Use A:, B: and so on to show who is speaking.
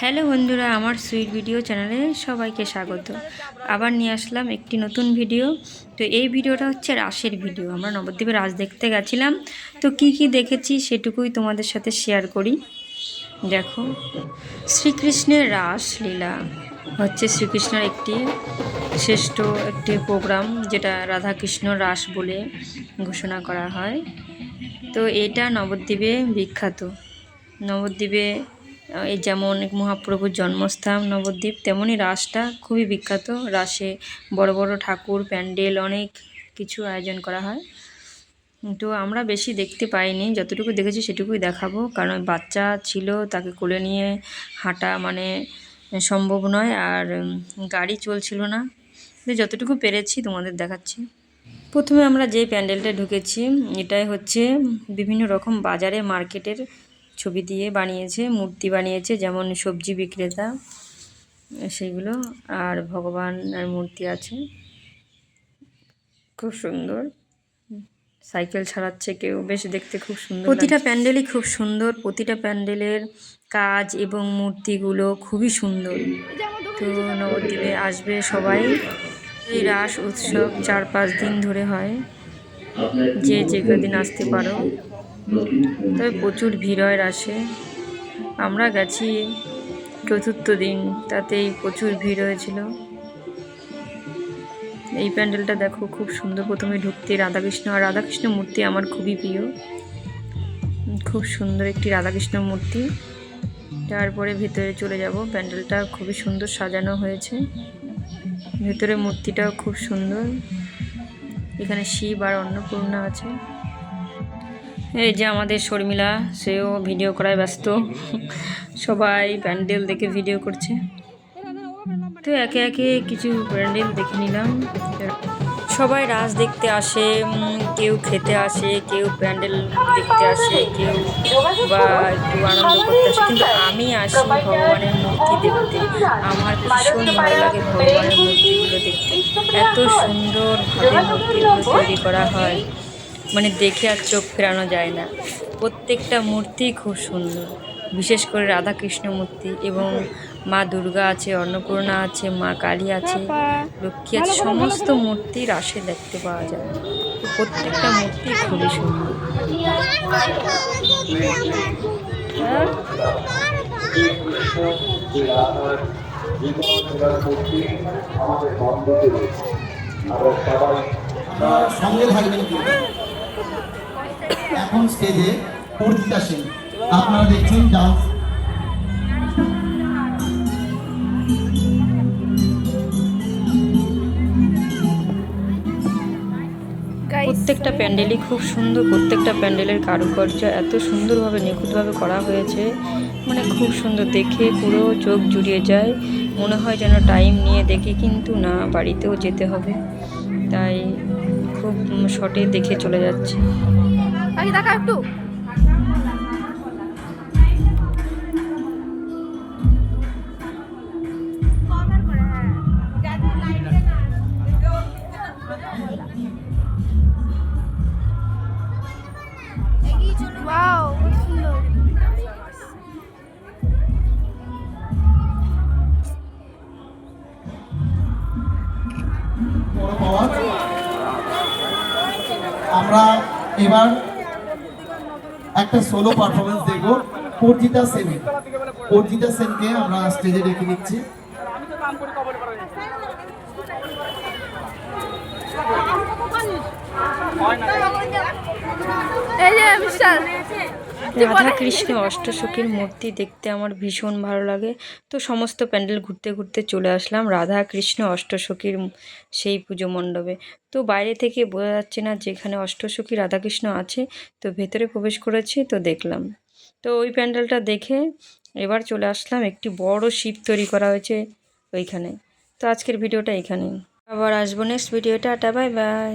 A: Hello বন্ধুরা, আমার sweet video চ্যানেলে সবাইকে স্বাগত। আবার নিয়ে আসলাম একটি নতুন ভিডিও। তো এই ভিডিওটা হচ্ছে রাসের ভিডিও। আমরা নবদ্বীপে রাস দেখতে গেছিলাম। তো কি কি দেখেছি সেটুকুই তোমাদের সাথে শেয়ার করি। দেখো, শ্রীকৃষ্ণের রাস লীলা হচ্ছে শ্রীকৃষ্ণের একটি শ্রেষ্ঠ একটি প্রোগ্রাম, যেটা রাধাকৃষ্ণ রাস বলে ঘোষণা করা হয়। তো এটা নবদ্বীপে বিখ্যাত। নবদ্বীপে এই যেমন মহাপ্রভুর জন্মস্থান, নবদ্বীপ তেমনই রাসটা খুবই বিখ্যাত। রাসে বড় বড় ঠাকুর, প্যান্ডেল, অনেক কিছু আয়োজন করা হয়। তো আমরা বেশি দেখতে পাইনি। যতটুকু দেখেছি সেটুকুই দেখাবো। কারণ বাচ্চা ছিল, তাকে কোলে নিয়ে হাঁটা মানে সম্ভব নয়। আর গাড়ি চলছিল না। যতটুকু পেরেছি তোমাদের দেখাচ্ছি। প্রথমে আমরা যে প্যান্ডেলটা ঢুকেছি, এটাই হচ্ছে বিভিন্ন রকম বাজারে, মার্কেটের ছবি দিয়ে বানিয়েছে, মূর্তি বানিয়েছে, যেমন সবজি বিক্রেতা সেগুলো আর ভগবানের মূর্তি আছে। খুব সুন্দর। সাইকেল ছাড়াচ্ছে কেউ, বেশ দেখতে খুব সুন্দর প্রতিটা প্যান্ডেলই খুব সুন্দর, প্রতিটা প্যান্ডেলের কাজ এবং মূর্তিগুলো খুবই সুন্দর। তো নবদ্বীপে আসবে সবাই। এই রাস উৎসব চার পাঁচ দিন ধরে হয়। যে যে কদিন আসতে পারো। তবে প্রচুর ভিড় হয় রাসে আমরা গেছি চতুর্থ দিন, তাতেই প্রচুর ভিড় হয়েছিল। এই প্যান্ডেলটা দেখো খুব সুন্দর, প্রথমে ঢুকতে রাধাকৃষ্ণ আর রাধাকৃষ্ণ মূর্তি আমার খুবই প্রিয়। খুব সুন্দর একটি রাধাকৃষ্ণ মূর্তি। তারপরে ভেতরে চলে যাব, প্যান্ডেলটা খুবই সুন্দর সাজানো হয়েছে। ভেতরে মূর্তিটাও খুব সুন্দর। এখানে শিব আর অন্নপূর্ণা আছে। এই যে আমাদের শর্মিলা, সেও ভিডিও করায় ব্যস্ত। সবাই প্যান্ডেল দেখে ভিডিও করছে। তো একে একে কিছু প্যান্ডেল দেখে নিলাম। সবাই রাস দেখতে আসে কেউ খেতে আসে, কেউ প্যান্ডেল দেখতে আসে, কেউ বা একটু আনন্দ করতে আসে। কিন্তু আমি আসি ভগবানের মূর্তি দেখতে। আমার ভীষণ ভালো লাগে ভগবানের মূর্তিগুলো দেখতে। এত সুন্দরভাবে মূর্তিগুলো তৈরি করা হয়। মানে দেখে আর চোখ ফেরানো যায় না। প্রত্যেকটা মূর্তি খুব সুন্দর। বিশেষ করে রাধাকৃষ্ণ মূর্তি এবং মা দুর্গা আছে অন্নপূর্ণা আছে মা কালী আছে লক্ষ্মী আছে সমস্ত মূর্তি রাসে দেখতে পাওয়া যায়। প্রত্যেকটা মূর্তি খুবই সুন্দর।
B: সঙ্গে থাকবেন। এখন স্টেজে পরিচিতা সেন আপনারা দেখছেন ডান্স।
A: প্রত্যেকটা প্যান্ডেলই খুব সুন্দর প্রত্যেকটা প্যান্ডেলের কারুকার্য এত সুন্দরভাবে নিখুঁতভাবে করা হয়েছে। মানে খুব সুন্দর দেখে পুরো চোখ জুড়িয়ে যায়। মনে হয় যেন টাইম নিয়ে দেখি কিন্তু না বাড়িতেও যেতে হবে। তাই খুব শটে দেখে চলে যাচ্ছে।
C: দেখা একটু। ওয়াও
B: আমরা এবার একটা সোলো পারফরমেন্স দেখব অর্জিতা সেন। অর্জিতা সেনকে আমরা স্টেজে ডেকে নিচ্ছি।
C: এই যে মিস্টার
A: রাধা কৃষ্ণ অষ্টসখীর মূর্তি দেখতে আমার ভীষণ ভালো লাগে। তো সমস্ত প্যান্ডেল ঘুরতে ঘুরতে চলে আসলাম রাধা কৃষ্ণ অষ্টসখীর সেই পুজো মণ্ডপে। তো বাইরে থেকে বোঝা যাচ্ছে না যেখানে অষ্টসখী রাধাকৃষ্ণ আছে তো ভেতরে প্রবেশ করেছি তো দেখলাম। তো ওই প্যান্ডেলটা দেখে এবার চলে আসলাম একটি বড় শিব তৈরি করা হয়েছে ওইখানে। তো আজকের ভিডিওটা এখানেই। আবার আসব নেক্সট ভিডিওটা টাটা বাই বাই